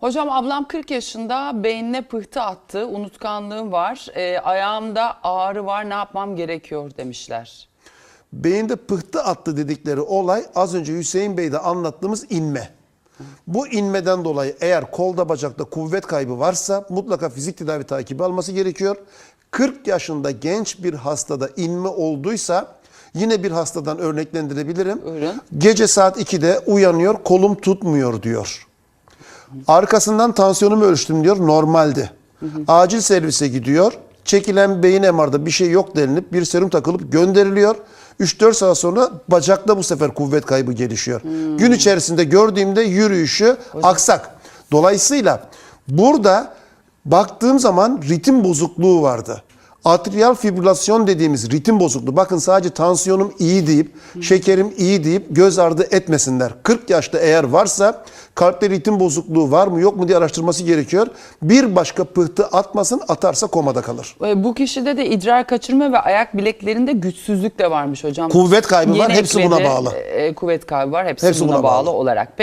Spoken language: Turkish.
Hocam ablam 40 yaşında beynine pıhtı attı. Unutkanlığım var. Ee, ayağımda ağrı var. Ne yapmam gerekiyor demişler. Beyinde pıhtı attı dedikleri olay az önce Hüseyin Bey'de anlattığımız inme. Bu inmeden dolayı eğer kolda bacakta kuvvet kaybı varsa mutlaka fizik tedavi takibi alması gerekiyor. 40 yaşında genç bir hastada inme olduysa yine bir hastadan örneklendirebilirim. Buyurun. Gece saat 2'de uyanıyor kolum tutmuyor diyor. Arkasından tansiyonumu ölçtüm diyor normaldi. Acil servise gidiyor. Çekilen beyin MR'da bir şey yok denilip bir serum takılıp gönderiliyor. 3-4 saat sonra bacakta bu sefer kuvvet kaybı gelişiyor. Gün içerisinde gördüğümde yürüyüşü aksak. Dolayısıyla burada baktığım zaman ritim bozukluğu vardı. Atrial fibrilasyon dediğimiz ritim bozukluğu. Bakın sadece tansiyonum iyi deyip, şekerim iyi deyip göz ardı etmesinler. 40 yaşta eğer varsa kalpte ritim bozukluğu var mı yok mu diye araştırması gerekiyor. Bir başka pıhtı atmasın atarsa komada kalır. Ee, Bu kişide de idrar kaçırma ve ayak bileklerinde güçsüzlük de varmış hocam. Kuvvet kaybı var, hepsi buna bağlı. Ee, kuvvet kaybı var. Hepsi, buna, bağlı. olarak.